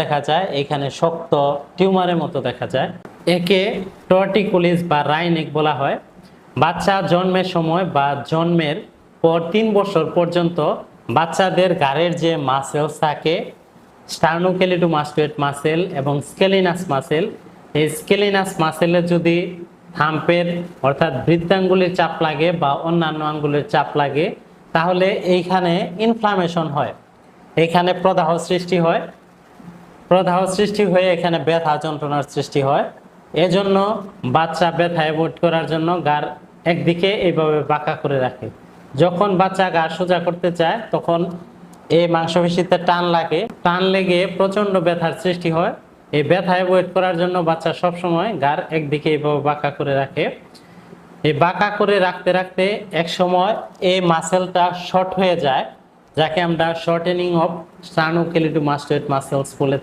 দেখা যায়, এখানে শক্ত টিউমারের মতো দেখা যায়। একে টর্টিকুলিস বা রাইনিক বলা হয়। বাচ্চা জন্মের সময় বা জন্মের পর তিন বছর পর্যন্ত বাচ্চাদের গাড়ের যে মাসেলস থাকে স্টার্নোকেলিটু স্টার্নোকেলিটোমাস্টোয়েট মাসেল এবং স্কেলিনাস মাসেল এই স্কেলিনাস মাসেলে যদি থাম্পের অর্থাৎ বৃদ্ধাঙ্গুলির চাপ লাগে বা অন্যান্য আঙ্গুলের চাপ লাগে, তাহলে এইখানে ইনফ্লামেশন হয়। এখানে প্রদাহ সৃষ্টি হয়। প্রদাহ সৃষ্টি হয়ে এখানে ব্যথা যন্ত্রণার সৃষ্টি হয়। এজন্য বাচ্চা ব্যথা অ্যাভয়েড করার জন্য গার একদিকে এইভাবে বাঁকা করে রাখে। যখন বাচ্চা গা সোজা করতে চায়, তখন এই মাংসপেশিতে টান লাগে। টান লেগে প্রচণ্ড ব্যথার সৃষ্টি হয়। এই ব্যথা অ্যাভয়েড করার জন্য বাচ্চা সবসময় গার একদিকে এইভাবে বাঁকা করে রাখে। এই বাঁকা করে রাখতে রাখতে এক সময় এই মাসেলটা শর্ট হয়ে যায়, যাকে আমরা শর্টেনিং অফ স্টার্নোকেলিটোমাস্টোয়েড মাসেলস বলে